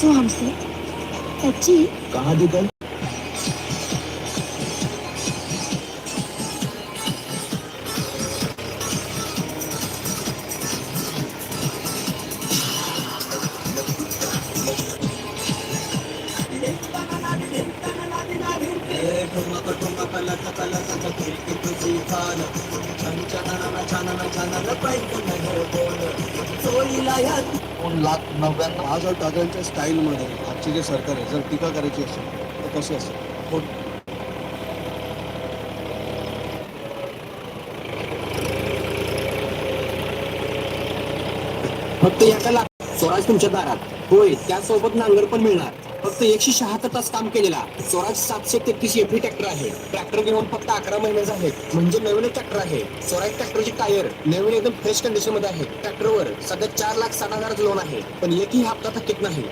तो हमसे सच्ची कहा दी गल ಚಂಚನ ಚನನ ಚನನ ಪೈಕುನ ಹೋಗೋಣ दोन लाख नव्याण्णव हजार दादांच्या स्टाईलमध्ये आजचे जे सरकार आहे जर टीका करायची असेल तर कशी असेल? हो फक्त एका लाख स्वराज तुमच्या दारात. होय त्यासोबत नांगर पण मिळणार. फक्त एकशे शहात्तर तास काम केलेला. स्वराज सातशे तेहतीस एफी ट्रॅक्टर आहे. ट्रॅक्टर घेऊन फक्त अकरा महिन्याचा आहे म्हणजे नवीन ट्रॅक्टर आहे. स्वराज ट्रॅक्टरचे टायर नवीन एकदम फ्रेश कंडिशनमध्ये आहे. ट्रॅक्टरवर सध्या चार लाख साठ हजार लोन आहे. पण एकही हप्ता थकीत नाही.